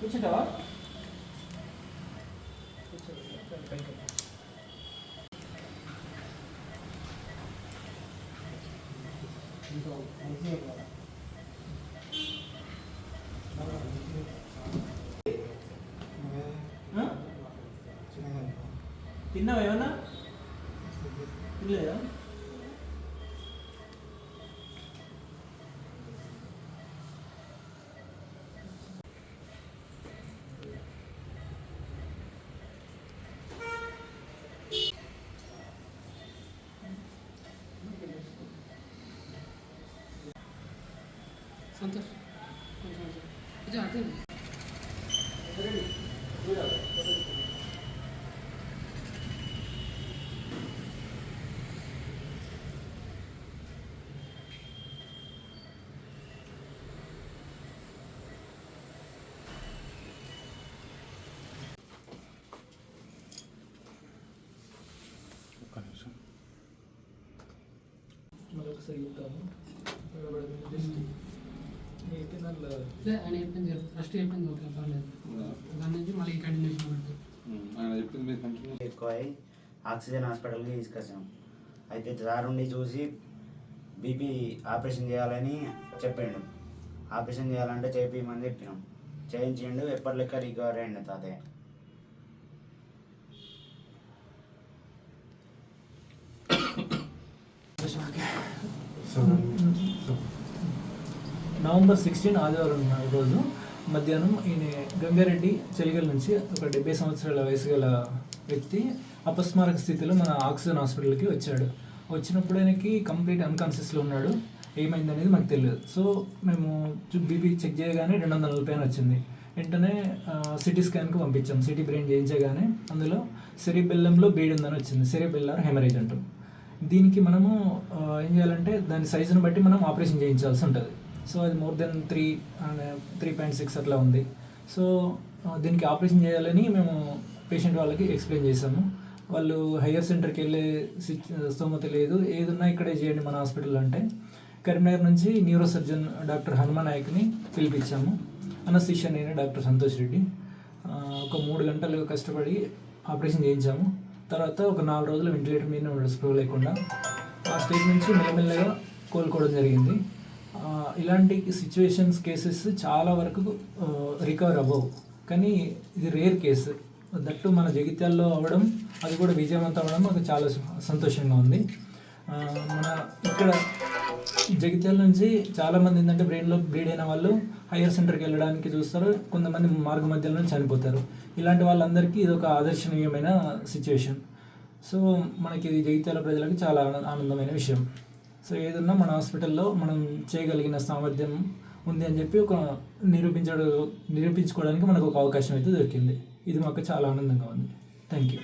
కూర్చుంటావా? తిన్నావా ఏమన్నా? తినలేదా? సంతోష్ కొంచెం కొంచెం అటు ఒక్క నిమిషం మళ్ళీ ఒకసారి చెప్తాము ఆయన చెప్పింది చెప్పు. ఫస్ట్ చెప్పింది ఓకే పర్లేదు. దాని నుంచి మళ్ళీ కంటిన్యూషన్ పెడతాం ఉమ్, ఆయన చెప్పింది మీరు కంటిన్యూ ఎక్కువ అయి ఆక్సిజన్ హాస్పిటల్కి తీసుకొచ్చాం. అయితే సార్ ఉండి చూసి బీపీ ఆపరేషన్ చేయాలని చెప్పిండు. ఆపరేషన్ చేయాలంటే చేయించమని చెప్పినాం. చేయించిండు ఎప్పటి లెక్క రికవర్ అయ్యిండు తాతయ్య. నవంబర్ సిక్స్టీన్ ఆదివారం రోజు మధ్యాహ్నం ఈయన గంగారెడ్డి చెలిగల్ నుంచి ఒక డెబ్బై సంవత్సరాల వయసు గల వ్యక్తి అపస్మారక స్థితిలో మన ఆక్సిజన్ హాస్పిటల్కి వచ్చాడు. వచ్చినప్పుడు ఆయనకి కంప్లీట్ అన్కాన్షియస్లో ఉన్నాడు. ఏమైంది అనేది మాకు తెలియదు. సో మేము బీపీ చెక్ చేయగానే రెండు వందల నలభై అని వచ్చింది. వెంటనే సిటీ స్కాన్కి పంపించాం. సిటీ బ్రెయిన్ చేయించగానే అందులో సెరిబెల్లంలో బీడ్ ఉందని వచ్చింది. సెరిబెల్లార్ హెమరేజ్ అంటాం. దీనికి మనము ఏం చేయాలంటే దాని సైజును బట్టి మనం ఆపరేషన్ చేయించాల్సి ఉంటుంది. సో అది more than three three point six అట్లా ఉంది. సో దీనికి ఆపరేషన్ చేయాలని మేము పేషెంట్ వాళ్ళకి ఎక్స్ప్లెయిన్ చేసాము వాళ్ళు హయ్యర్ సెంటర్కి వెళ్ళే సిచ్ స్తోమత లేదు. ఏదున్నా ఇక్కడే చేయండి మన హాస్పిటల్ అంటే. కరీంనగర్ నుంచి న్యూరో సర్జన్ డాక్టర్ హనుమాన్ నాయక్ని పిలిపించాము. అనస్థిషియన్ అయిన డాక్టర్ సంతోష్ రెడ్డి. ఒక మూడు గంటలు కష్టపడి ఆపరేషన్ చేయించాము. తర్వాత ఒక నాలుగు రోజులు వెంటిలేటర్ మీద ఉన్నాడు స్ప్రో లేకుండా ఆ స్టేజ్ నుంచి మెల్లమెల్లగా కోలుకోవడం జరిగింది. ఇలాంటి సిచ్యువేషన్స్ కేసెస్ చాలా వరకు రికవర్ అవ్వవు. కానీ ఇది రేర్ కేసు దట్టు మన జగిత్యాల్లో అవ్వడం అది కూడా విజయవంతం అవ్వడం మాకు చాలా సంతోషంగా ఉంది. మన ఇక్కడ జగిత్యాల నుంచి చాలామంది ఏంటంటే బ్రెయిన్లో బ్లీడ్ అయిన వాళ్ళు హయ్యర్ సెంటర్కి వెళ్ళడానికి చూస్తారు. కొంతమంది మార్గ మధ్యలో చనిపోతారు. ఇలాంటి వాళ్ళందరికీ ఇది ఒక ఆదర్శనీయమైన సిచ్యువేషన్ సో మనకి ఇది జగిత్యాల ప్రజలకు చాలా ఆనందమైన విషయం. సో ఏదన్నా మన హాస్పిటల్లో మనం చేయగలిగిన సామర్థ్యం ఉంది అని చెప్పి ఒక నిరూపించడం నిరూపించుకోవడానికి మనకు ఒక అవకాశం అయితే దొరికింది. ఇది మాకు చాలా ఆనందంగా ఉంది. Thank you